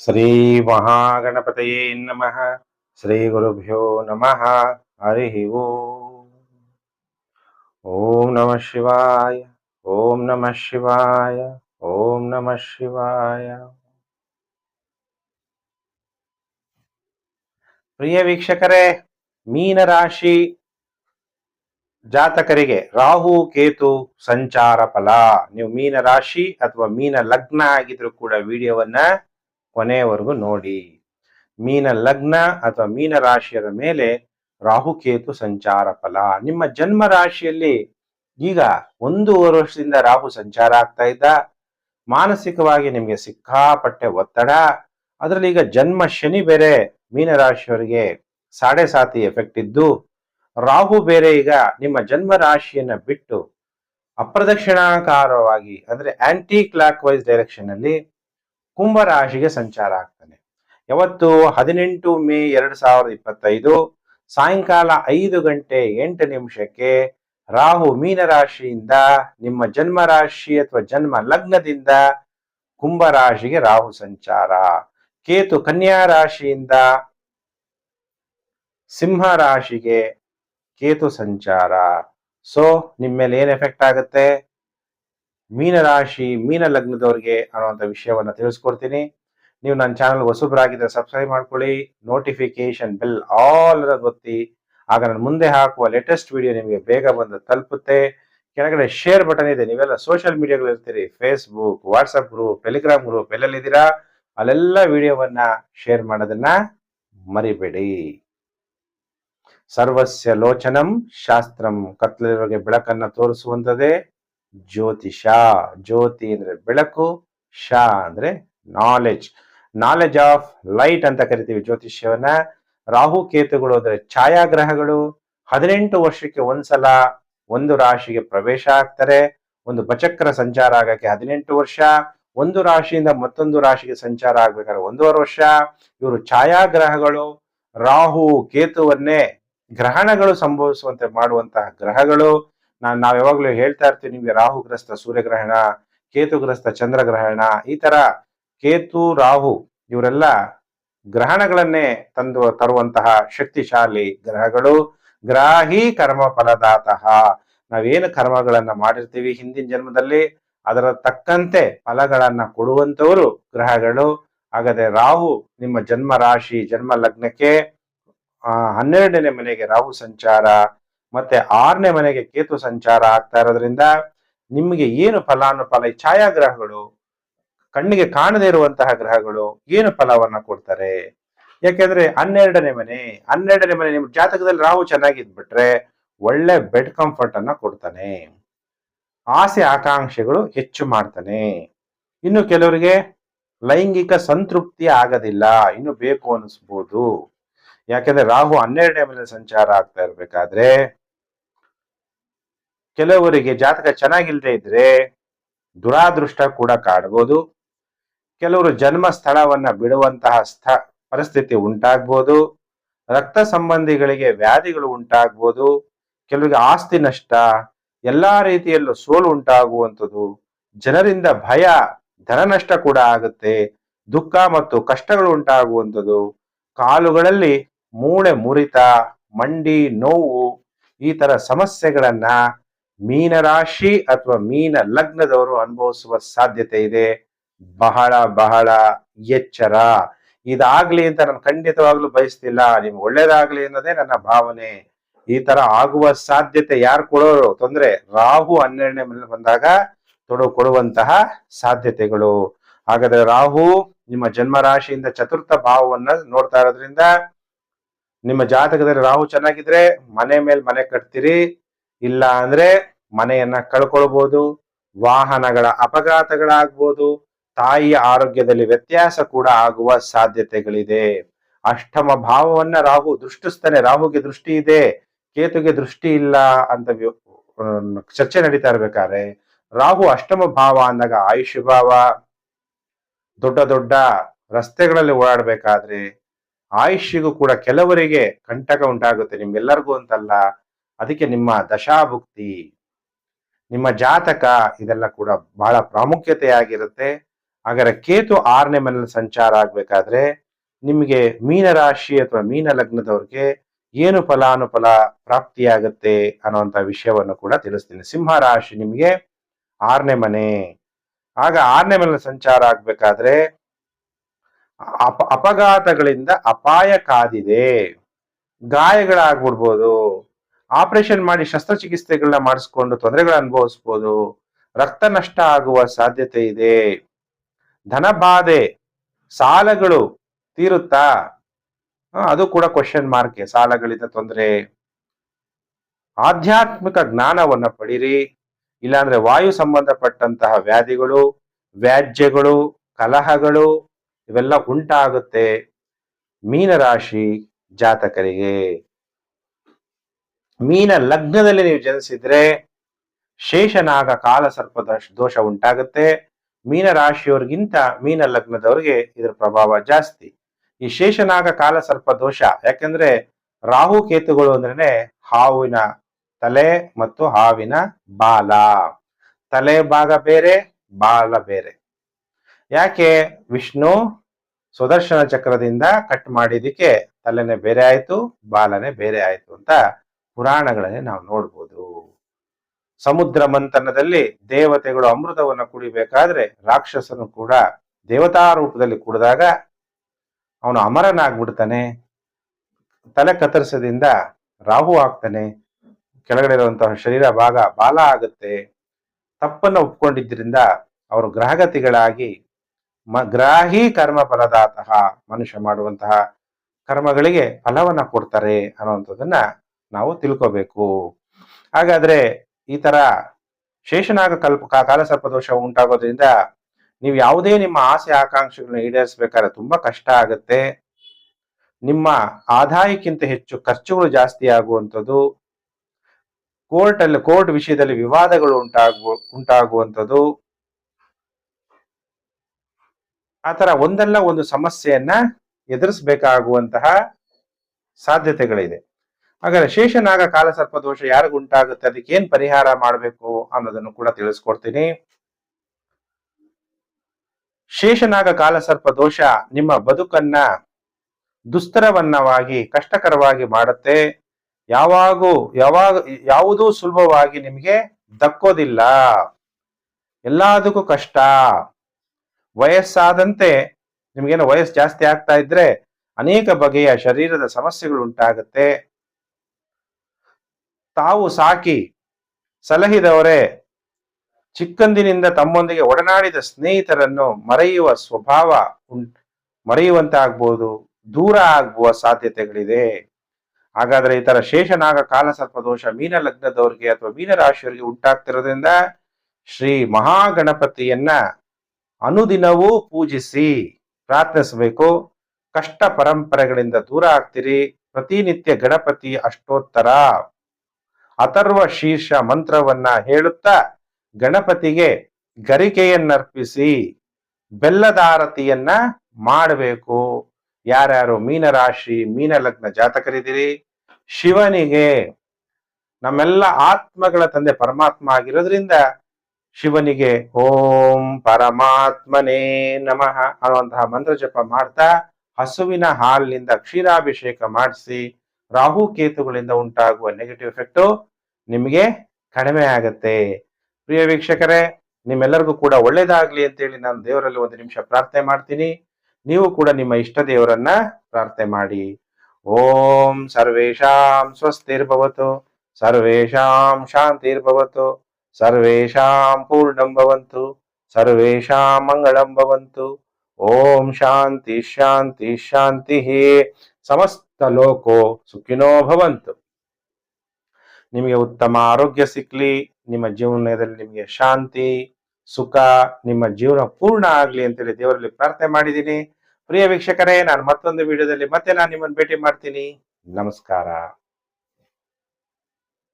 ಶ್ರೀ ಮಹಾಗಣಪತಯೇ ನಮಃ ಶ್ರೀ ಗುರುಭ್ಯೋ ನಮಃ ಹರಿ ಓಂ ಓಂ ನಮಃ ಶಿವಾಯ ಓಂ ನಮಃ ಶಿವಾಯ ಓಂ ನಮಃ ಶಿವಾಯ ಪ್ರಿಯ ವೀಕ್ಷಕರೇ ಮೀನರಾಶಿ ಜಾತಕರಿಗೆ ರಾಹು, ಕೇತು ಸಂಚಾರ ಫಲ. ನೀವು ಮೀನ ರಾಶಿ ಅಥವಾ ಮೀನ ಲಗ್ನ ಆಗಿದ್ರು ಕೂಡ ವಿಡಿಯೋವನ್ನ ಕೊನೆಯವರೆಗೂ ನೋಡಿ. ಮೀನ ಲಗ್ನ ಅಥವಾ ಮೀನ ರಾಶಿಯರ ಮೇಲೆ ರಾಹುಕೇತು ಸಂಚಾರ ಫಲ. ನಿಮ್ಮ ಜನ್ಮ ರಾಶಿಯಲ್ಲಿ ಈಗ ಒಂದೂವರೆ ವರ್ಷದಿಂದ ರಾಹು ಸಂಚಾರ ಆಗ್ತಾ ಇದ್ದ. ಮಾನಸಿಕವಾಗಿ ನಿಮಗೆ ಸಿಕ್ಕಾಪಟ್ಟೆ ಒತ್ತಡ. ಅದರಲ್ಲಿ ಈಗ ಜನ್ಮ ಶನಿ ಬೇರೆ, ಮೀನ ರಾಶಿಯವರಿಗೆ ಸಾಡೆ ಸಾತಿ ಎಫೆಕ್ಟ್ ಇದ್ದು, ರಾಹು ಬೇರೆ ಈಗ ನಿಮ್ಮ ಜನ್ಮ ರಾಶಿಯನ್ನ ಬಿಟ್ಟು ಅಪ್ರದಕ್ಷಿಣಾಕಾರವಾಗಿ, ಅಂದ್ರೆ ಆಂಟಿ ಕ್ಲಾಕ್ ವೈಸ್ ಡೈರೆಕ್ಷನ್ ಅಲ್ಲಿ ಕುಂಭ ರಾಶಿಗೆ ಸಂಚಾರ ಆಗ್ತಾನೆ ಯಾವತ್ತು ಹದಿನೆಂಟು ಮೇ ಎರಡು ಸಾವಿರದ ಇಪ್ಪತ್ತೈದು ಸಾಯಂಕಾಲ ಐದು ಗಂಟೆ ಎಂಟು ನಿಮಿಷಕ್ಕೆ ರಾಹು ಮೀನ ರಾಶಿಯಿಂದ ನಿಮ್ಮ ಜನ್ಮ ರಾಶಿ ಅಥವಾ ಜನ್ಮ ಲಗ್ನದಿಂದ ಕುಂಭರಾಶಿಗೆ ರಾಹು ಸಂಚಾರ. ಕೇತು ಕನ್ಯಾ ರಾಶಿಯಿಂದ ಸಿಂಹ ರಾಶಿಗೆ ಕೇತು ಸಂಚಾರ. ಸೊ ನಿಮ್ಮ ಮೇಲೆ ಏನ್ ಎಫೆಕ್ಟ್ ಆಗುತ್ತೆ? ಮೀನ ರಾಶಿ ಮೀನ ಲಗ್ನದವ್ರಿಗೆ ಅನ್ನುವಂಥ ವಿಷಯವನ್ನ ತಿಳಿಸ್ಕೊಡ್ತೀನಿ. ನೀವು ನನ್ನ ಚಾನಲ್ ಹೊಸಬ್ರಾಗಿದ್ದರೆ ಸಬ್ಸ್ಕ್ರೈಬ್ ಮಾಡ್ಕೊಳ್ಳಿ ನೋಟಿಫಿಕೇಶನ್ ಬೆಲ್ ಆಲ್ ಅನ್ನೋದು ಒತ್ತಿ. ಆಗ ನಾನು ಮುಂದೆ ಹಾಕುವ ಲೇಟೆಸ್ಟ್ ವಿಡಿಯೋ ನಿಮಗೆ ಬೇಗ ಬಂದು ತಲುಪುತ್ತೆ. ಕೆಳಗಡೆ ಶೇರ್ ಬಟನ್ ಇದೆ, ನೀವೆಲ್ಲ ಸೋಷಿಯಲ್ ಮೀಡಿಯಾಗಳು ಇರ್ತೀರಿ. Facebook WhatsApp group Telegram group ಎಲ್ಲೆಲ್ಲಿದ್ದೀರಾ ಅಲ್ಲೆಲ್ಲ ವಿಡಿಯೋವನ್ನ ಶೇರ್ ಮಾಡೋದನ್ನ ಮರಿಬೇಡಿ. ಸರ್ವಸ್ಯ ಲೋಚನಂ ಶಾಸ್ತ್ರಂ ಕತ್ಲಿರೋಗೆ ಬೆಳಕನ್ನ ತೋರಿಸುವಂತದೇ ಜ್ಯೋತಿಷ. ಜ್ಯೋತಿ ಅಂದ್ರೆ ಬೆಳಕು ಶ ಅಂದ್ರೆ ನಾಲೆಜ್ ನಾಲೆಜ್ ಆಫ್ ಲೈಟ್ ಅಂತ ಕರಿತೀವಿ ಜ್ಯೋತಿಷ್ಯವನ್ನ. ರಾಹು, ಕೇತುಗಳು ಅಂದ್ರೆ ಛಾಯಾಗ್ರಹಗಳು. ಹದಿನೆಂಟು ವರ್ಷಕ್ಕೆ ಒಂದ್ಸಲ ಒಂದು ರಾಶಿಗೆ ಪ್ರವೇಶ ಆಗ್ತಾರೆ. ಒಂದು ಬಚಕ್ರ ಸಂಚಾರ ಆಗಕ್ಕೆ ಹದಿನೆಂಟು ವರ್ಷ. ಒಂದು ರಾಶಿಯಿಂದ ಮತ್ತೊಂದು ರಾಶಿಗೆ ಸಂಚಾರ ಆಗ್ಬೇಕಾದ್ರೆ ಒಂದೂವರೆ ವರ್ಷ. ಇವರು ಛಾಯಾಗ್ರಹಗಳು. ರಾಹು, ಕೇತುವನ್ನೇ ಗ್ರಹಣಗಳು ಸಂಭವಿಸುವಂತೆ ಮಾಡುವಂತಹ ಗ್ರಹಗಳು. ನಾನ್ ನಾವು ಯಾವಾಗಲೂ ಹೇಳ್ತಾ ಇರ್ತೀವಿ ನಿಮಗೆ ರಾಹುಗ್ರಸ್ತ ಸೂರ್ಯಗ್ರಹಣ ಕೇತುಗ್ರಸ್ತ ಚಂದ್ರಗ್ರಹಣ ಈ ತರ ಕೇತು, ರಾಹು ಇವರೆಲ್ಲ ಗ್ರಹಣಗಳನ್ನೇ ತಂದು ತರುವಂತಹ ಶಕ್ತಿಶಾಲಿ ಗ್ರಹಗಳು. ಗ್ರಾಹಿ ಕರ್ಮ ಫಲದಾತಃ. ನಾವೇನು ಕರ್ಮಗಳನ್ನ ಮಾಡಿರ್ತೀವಿ ಹಿಂದಿನ ಜನ್ಮದಲ್ಲಿ, ಅದರ ತಕ್ಕಂತೆ ಫಲಗಳನ್ನ ಕೊಡುವಂತವರು ಗ್ರಹಗಳು. ಹಾಗಾದ್ರೆ ರಾಹು ನಿಮ್ಮ ಜನ್ಮ ರಾಶಿ ಜನ್ಮ ಲಗ್ನಕ್ಕೆ ಆ, ಹನ್ನೆರಡನೇ ಮನೆಗೆ ರಾಹು ಸಂಚಾರ. ಮತ್ತೆ ಆರನೇ ಮನೆಗೆ ಕೇತು ಸಂಚಾರ ಆಗ್ತಾ ಇರೋದ್ರಿಂದ ನಿಮಗೆ ಏನು ಫಲಾನುಫಲ, ಈ ಛಾಯಾಗ್ರಹಗಳು, ಕಣ್ಣಿಗೆ ಕಾಣದೇ ಇರುವಂತಹ ಗ್ರಹಗಳು ಏನು ಫಲವನ್ನ ಕೊಡ್ತಾರೆ? ಯಾಕೆಂದ್ರೆ ಹನ್ನೆರಡನೇ ಮನೆ ಹನ್ನೆರಡನೇ ಮನೆ ನಿಮ್ ಜಾತಕದಲ್ಲಿ ರಾಹು ಚೆನ್ನಾಗಿದ್ಬಿಟ್ರೆ ಒಳ್ಳೆ ಬೆಡ್ ಕಂಫರ್ಟ್ ಅನ್ನ ಕೊಡ್ತಾನೆ. ಆಸೆ ಆಕಾಂಕ್ಷೆಗಳು ಹೆಚ್ಚು ಮಾಡ್ತಾನೆ. ಇನ್ನು ಕೆಲವರಿಗೆ ಲೈಂಗಿಕ ಸಂತೃಪ್ತಿ ಆಗೋದಿಲ್ಲ, ಇನ್ನು ಬೇಕು ಅನಿಸ್ಬೋದು. ಯಾಕೆಂದ್ರೆ ರಾಹು ಹನ್ನೆರಡನೇ ಮನೆ ಸಂಚಾರ ಆಗ್ತಾ ಇರ್ಬೇಕಾದ್ರೆ ಕೆಲವರಿಗೆ ಜಾತಕ ಚೆನ್ನಾಗಿಲ್ಲದೇ ಇದ್ರೆ ದುರಾದೃಷ್ಟ ಕೂಡ ಕಾಡ್ಬೋದು. ಕೆಲವರು ಜನ್ಮ ಸ್ಥಳವನ್ನ ಬಿಡುವಂತಹ ಸ್ಥ, ಪರಿಸ್ಥಿತಿ ಉಂಟಾಗ್ಬೋದು. ರಕ್ತ ಸಂಬಂಧಿಗಳಿಗೆ ವ್ಯಾಧಿಗಳು ಉಂಟಾಗ್ಬೋದು. ಕೆಲವರಿಗೆ ಆಸ್ತಿ ನಷ್ಟ, ಎಲ್ಲಾ ರೀತಿಯಲ್ಲೂ ಸೋಲು ಉಂಟಾಗುವಂಥದ್ದು. ಜನರಿಂದ ಭಯ, ಧನ ನಷ್ಟ ಕೂಡ ಆಗುತ್ತೆ. ದುಃಖ ಮತ್ತು ಕಷ್ಟಗಳು ಉಂಟಾಗುವಂಥದ್ದು. ಕಾಲುಗಳಲ್ಲಿ ಮೂಳೆ ಮುರಿತ, ಮಂಡಿ ನೋವು, ಈ ತರ ಸಮಸ್ಯೆಗಳನ್ನ ಮೀನರಾಶಿ ಅಥವಾ ಮೀನ ಲಗ್ನದವರು ಅನುಭವಿಸುವ ಸಾಧ್ಯತೆ ಇದೆ. ಬಹಳ ಬಹಳ ಎಚ್ಚರ. ಇದಾಗ್ಲಿ ಅಂತ ನಾನು ಖಂಡಿತವಾಗ್ಲೂ ಬಯಸ್ತಿಲ್ಲ. ನಿಮ್ಗೆ ಒಳ್ಳೇದಾಗ್ಲಿ ಅನ್ನೋದೇ ನನ್ನ ಭಾವನೆ. ಈ ತರ ಆಗುವ ಸಾಧ್ಯತೆ ಯಾರು ಕೊಡೋರು? ತೊಂದ್ರೆ ರಾಹು ಹನ್ನೆರಡನೇ ಮನೆ ಬಂದಾಗ ತೊಡಗು ಕೊಡುವಂತಹ ಸಾಧ್ಯತೆಗಳು. ಹಾಗಾದ್ರೆ ರಾಹು ನಿಮ್ಮ ಜನ್ಮ ರಾಶಿಯಿಂದ ಚತುರ್ಥ ಭಾವವನ್ನ ನೋಡ್ತಾ ಇರೋದ್ರಿಂದ ನಿಮ್ಮ ಜಾತಕದಲ್ಲಿ ರಾಹು ಚೆನ್ನಾಗಿದ್ರೆ ಮನೆ ಮೇಲೆ ಮನೆ ಕಟ್ತೀರಿ. ಇಲ್ಲ ಅಂದ್ರೆ ಮನೆಯನ್ನ ಕಳ್ಕೊಳ್ಬಹುದು ವಾಹನಗಳ ಅಪಘಾತಗಳಾಗ್ಬೋದು, ತಾಯಿಯ ಆರೋಗ್ಯದಲ್ಲಿ ವ್ಯತ್ಯಾಸ ಕೂಡ ಆಗುವ ಸಾಧ್ಯತೆಗಳಿದೆ. ಅಷ್ಟಮ ಭಾವವನ್ನ ರಾಹು ದೃಷ್ಟಿಸ್ತಾನೆ ರಾಹುಗೆ ದೃಷ್ಟಿ ಇದೆ, ಕೇತುಗೆ ದೃಷ್ಟಿ ಇಲ್ಲ ಅಂತ ಚರ್ಚೆ ನಡೀತಾ ಇರ್ಬೇಕಾದ್ರೆ, ರಾಹು ಅಷ್ಟಮ ಭಾವ ಅಂದಾಗ ಆಯುಷ್ ಭಾವ, ದೊಡ್ಡ ದೊಡ್ಡ ರಸ್ತೆಗಳಲ್ಲಿ ಓಡಾಡ್ಬೇಕಾದ್ರೆ, ಆಯುಷ್ಯಗೂ ಕೂಡ ಕೆಲವರಿಗೆ ಕಂಟಕ ಉಂಟಾಗುತ್ತೆ ನಿಮ್ಗೆಲ್ಲರಿಗೂ ಅಂತಲ್ಲ. ಅದಕ್ಕೆ ನಿಮ್ಮ ದಶಾಭುಕ್ತಿ, ನಿಮ್ಮ ಜಾತಕ ಇದೆಲ್ಲ ಕೂಡ ಬಹಳ ಪ್ರಾಮುಖ್ಯತೆಯಾಗಿರುತ್ತೆ. ಹಾಗಾದ್ರೆ ಕೇತು ಆರನೇ ಮನೇಲಿ ಸಂಚಾರ ಆಗ್ಬೇಕಾದ್ರೆ ನಿಮಗೆ ಮೀನರಾಶಿ ಅಥವಾ ಮೀನ ಲಗ್ನದವ್ರಿಗೆ ಏನು ಫಲಾನುಫಲ ಪ್ರಾಪ್ತಿಯಾಗುತ್ತೆ ಅನ್ನುವಂತ ವಿಷಯವನ್ನು ಕೂಡ ತಿಳಿಸ್ತೀನಿ. ಸಿಂಹ ರಾಶಿ ನಿಮಗೆ ಆರನೇ ಮನೆ. ಆಗ ಆರನೇ ಮನೆ ಸಂಚಾರ ಆಗ್ಬೇಕಾದ್ರೆ ಅಪ, ಅಪಘಾತಗಳಿಂದ ಅಪಾಯ ಕಾದಿದೆ. ಗಾಯಗಳಾಗ್ಬಿಡ್ಬೋದು. ಆಪರೇಷನ್ ಮಾಡಿ ಶಸ್ತ್ರಚಿಕಿತ್ಸೆಗಳನ್ನ ಮಾಡಿಸ್ಕೊಂಡು ತೊಂದರೆಗಳ ಅನುಭವಿಸ್ಬೋದು. ರಕ್ತ ನಷ್ಟ ಆಗುವ ಸಾಧ್ಯತೆ ಇದೆ. ಧನಬಾಧೆ ಸಾಲಗಳು ತೀರುತ್ತಾ? ಅದು ಕೂಡ ಕ್ವಶನ್ ಮಾರ್ಕ್ ಸಾಲಗಳಿಂದ ತೊಂದರೆ. ಆಧ್ಯಾತ್ಮಿಕ ಜ್ಞಾನವನ್ನ ಪಡೀರಿ. ಇಲ್ಲಾಂದ್ರೆ ವಾಯು ಸಂಬಂಧಪಟ್ಟಂತಹ ವ್ಯಾಧಿಗಳು, ವ್ಯಾಜ್ಯಗಳು, ಕಲಹಗಳು, ಇವೆಲ್ಲ ಉಂಟಾಗುತ್ತೆ. ಮೀನರಾಶಿ ಜಾತಕರಿಗೆ. ಮೀನ ಲಗ್ನದಲ್ಲಿ ನೀವು ಜನಿಸಿದ್ರೆ ಶೇಷನಾಗ ಕಾಲ ಸರ್ಪ ದೋಷ- ದೋಷ ಉಂಟಾಗುತ್ತೆ. ಮೀನ ರಾಶಿಯವ್ರಿಗಿಂತ ಮೀನ ಲಗ್ನದವ್ರಿಗೆ ಇದರ ಪ್ರಭಾವ ಜಾಸ್ತಿ. ಈ ಶೇಷನಾಗ ಕಾಲ ಸರ್ಪ ದೋಷ, ಯಾಕಂದ್ರೆ ರಾಹು ಕೇತುಗಳು ಅಂದ್ರೇನೆ ಹಾವಿನ ತಲೆ ಮತ್ತು ಹಾವಿನ ಬಾಲ. ತಲೆ ಭಾಗ ಬೇರೆ, ಬಾಲ ಬೇರೆ. ಯಾಕೆ? ವಿಷ್ಣು ಸುದರ್ಶನ ಚಕ್ರದಿಂದ ಕಟ್ ಮಾಡಿದಕ್ಕೆ ತಲೆನೇ ಬೇರೆ ಆಯ್ತು, ಬಾಲನೇ ಬೇರೆ ಆಯ್ತು ಅಂತ ಪುರಾಣಗಳಲ್ಲಿ ನಾವು ನೋಡ್ಬೋದು. ಸಮುದ್ರ ಮಂಥನದಲ್ಲಿ ದೇವತೆಗಳು ಅಮೃತವನ್ನು ಕುಡಿಬೇಕಾದ್ರೆ ರಾಕ್ಷಸನು ಕೂಡ ದೇವತಾ ರೂಪದಲ್ಲಿ ಕುಡಿದಾಗ ಅವನು ಅಮರನಾಗ್ಬಿಡ್ತಾನೆ. ತಲೆ ಕತ್ತರಿಸದಿಂದ ರಾಹು ಆಗ್ತಾನೆ. ಕೆಳಗಡೆ ಇರುವಂತಹ ಶರೀರ ಭಾಗ ಬಾಲ ಆಗುತ್ತೆ. ತಪ್ಪನ್ನು ಒಪ್ಕೊಂಡಿದ್ದರಿಂದ ಅವರು ಗ್ರಹಗತಿಗಳಾಗಿ ಮ ಗ್ರಾಹಿ ಕರ್ಮ ಫಲದಾತಃ ಮನುಷ್ಯ ಮಾಡುವಂತಹ ಕರ್ಮಗಳಿಗೆ ಫಲವನ್ನ ಕೊಡ್ತಾರೆ ಅನ್ನುವಂಥದ್ದನ್ನ ನಾವು ತಿಳ್ಕೋಬೇಕು. ಹಾಗಾದ್ರೆ ಈ ತರ ಶೇಷನಾಗ ಕಲ್ಪ ಕಾಲಸರ್ಪ ದೋಷ ಉಂಟಾಗೋದ್ರಿಂದ ನೀವು ಯಾವುದೇ ನಿಮ್ಮ ಆಸೆ ಆಕಾಂಕ್ಷೆಗಳನ್ನ ಈಡೇರಿಸಬೇಕಾದ್ರೆ ತುಂಬಾ ಕಷ್ಟ ಆಗುತ್ತೆ. ನಿಮ್ಮ ಆದಾಯಕ್ಕಿಂತ ಹೆಚ್ಚು ಖರ್ಚುಗಳು ಜಾಸ್ತಿ ಆಗುವಂಥದ್ದು, ಕೋರ್ಟ್ ಅಲ್ಲಿ ಕೋರ್ಟ್ ವಿಷಯದಲ್ಲಿ ವಿವಾದಗಳು ಉಂಟಾಗುವ, ಉಂಟಾಗುವಂಥದ್ದು ಆತರ ಒಂದಲ್ಲ ಒಂದು ಸಮಸ್ಯೆಯನ್ನ ಎದುರಿಸಬೇಕಾಗುವಂತಹ ಸಾಧ್ಯತೆಗಳಿದೆ. ಹಾಗಾದ್ರೆ ಶೇಷನಾಗ ಕಾಲಸರ್ಪ ದೋಷ ಯಾರಿಗೂ ಉಂಟಾಗುತ್ತೆ ಅದಕ್ಕೆ ಏನ್ ಪರಿಹಾರ ಮಾಡಬೇಕು ಅನ್ನೋದನ್ನು ಕೂಡ ತಿಳಿಸ್ಕೊಡ್ತೀನಿ. ಶೇಷನಾಗ ಕಾಲಸರ್ಪ ದೋಷ ನಿಮ್ಮ ಬದುಕನ್ನ ದುಸ್ತರವನ್ನವಾಗಿ, ಕಷ್ಟಕರವಾಗಿ ಮಾಡುತ್ತೆ. ಯಾವಾಗೂ, ಯಾವಾಗ, ಯಾವುದೂ ಸುಲಭವಾಗಿ ನಿಮಗೆ ದಕ್ಕೋದಿಲ್ಲ. ಎಲ್ಲದಕ್ಕೂ ಕಷ್ಟ. ವಯಸ್ಸಾದಂತೆ ನಿಮ್ಗೇನೋ ವಯಸ್ಸು ಜಾಸ್ತಿ ಆಗ್ತಾ ಇದ್ರೆ ಅನೇಕ ಬಗೆಯ ಶರೀರದ ಸಮಸ್ಯೆಗಳು ಉಂಟಾಗುತ್ತೆ. ತಾವು ಸಾಕಿ ಸಲಹಿದವರೇ, ಚಿಕ್ಕಂದಿನಿಂದ ತಮ್ಮೊಂದಿಗೆ ಒಡನಾಡಿದ ಸ್ನೇಹಿತರನ್ನು ಮರೆಯುವ ಸ್ವಭಾವ ಉಂ ಮರೆಯುವಂತಾಗ್ಬೋದು, ದೂರ ಆಗುವ ಸಾಧ್ಯತೆಗಳಿದೆ. ಹಾಗಾದ್ರೆ ಈ ತರ ಶೇಷನಾಗ ಕಾಲಸರ್ಪ ದೋಷ ಮೀನ ಲಗ್ನದವ್ರಿಗೆ ಅಥವಾ ಮೀನ ರಾಶಿಯವರಿಗೆ ಉಂಟಾಗ್ತಿರೋದ್ರಿಂದ ಶ್ರೀ ಮಹಾಗಣಪತಿಯನ್ನ ಅನುದಿನವೂ ಪೂಜಿಸಿ ಪ್ರಾರ್ಥಿಸಬೇಕು. ಕಷ್ಟ ಪರಂಪರೆಗಳಿಂದ ದೂರ ಆಗ್ತೀರಿ. ಪ್ರತಿನಿತ್ಯ ಗಣಪತಿ ಅಷ್ಟೋತ್ತರ. ಅಥರ್ವ ಶೀರ್ಷ ಮಂತ್ರವನ್ನ ಹೇಳುತ್ತಾ ಗಣಪತಿಗೆ ಗರಿಕೆಯನ್ನರ್ಪಿಸಿ ಬೆಲ್ಲದಾರತಿಯನ್ನ ಮಾಡಬೇಕು. ಯಾರ್ಯಾರು ಮೀನರಾಶಿ ಮೀನ ಲಗ್ನ ಜಾತಕರಿದ್ದೀರಿ, ಶಿವನಿಗೆ ನಮ್ಮೆಲ್ಲ ಆತ್ಮಗಳ ತಂದೆ ಪರಮಾತ್ಮ ಆಗಿರೋದ್ರಿಂದ ಶಿವನಿಗೆ ಓಂ ಪರಮಾತ್ಮನೇ ನಮಃ ಅನ್ನುವಂತಹ ಮಂತ್ರ ಜಪ ಮಾಡ್ತಾ ಹಸುವಿನ ಹಾಲಿನಿಂದ ಕ್ಷೀರಾಭಿಷೇಕ ಮಾಡಿಸಿ ರಾಹು ಕೇತುಗಳಿಂದ ಉಂಟಾಗುವ ನೆಗೆಟಿವ್ ಎಫೆಕ್ಟು ನಿಮಗೆ ಕಡಿಮೆ ಆಗತ್ತೆ. ಪ್ರಿಯ ವೀಕ್ಷಕರೇ, ನಿಮ್ಮೆಲ್ಲರಿಗೂ ಕೂಡ ಒಳ್ಳೇದಾಗ್ಲಿ ಅಂತೇಳಿ ನಾನು ದೇವರಲ್ಲಿ ಒಂದು ನಿಮಿಷ ಪ್ರಾರ್ಥನೆ ಮಾಡ್ತೀನಿ. ನೀವು ಕೂಡ ನಿಮ್ಮ ಇಷ್ಟ ದೇವರನ್ನ ಪ್ರಾರ್ಥನೆ ಮಾಡಿ. ಓಂ ಸರ್ವೇಶಾಂ ಸ್ವಸ್ತಿರ್ಭವತು ಸರ್ವೇಶಾಂ ಶಾಂತಿರ್ಭವತು ಸರ್ವೇಶಾಂ ಪೂರ್ಣಂ ಭವಂತು ಸರ್ವೇಶಾಂ ಮಂಗಳಂ ಭವಂತು. ಓಂ ಶಾಂತಿ ಶಾಂತಿ ಶಾಂತಿ ಸಮಸ್ತ ಲೋಕೋ ಸುಖಿನೋ ಭವಂತು. ನಿಮಗೆ ಉತ್ತಮ ಆರೋಗ್ಯ ಸಿಕ್ಲಿ, ನಿಮ್ಮ ಜೀವನದಲ್ಲಿ ನಿಮಗೆ ಶಾಂತಿ, ಸುಖ, ನಿಮ್ಮ ಜೀವನ ಪೂರ್ಣ ಆಗ್ಲಿ ಅಂತೇಳಿ ದೇವರಲ್ಲಿ ಪ್ರಾರ್ಥನೆ ಮಾಡಿದ್ದೀನಿ. ಪ್ರಿಯ ವೀಕ್ಷಕರೇ, ನಾನು ಮತ್ತೊಂದು ವಿಡಿಯೋದಲ್ಲಿ ಮತ್ತೆ ನಾನು ನಿಮ್ಮನ್ನು ಭೇಟಿ ಮಾಡ್ತೀನಿ. ನಮಸ್ಕಾರ.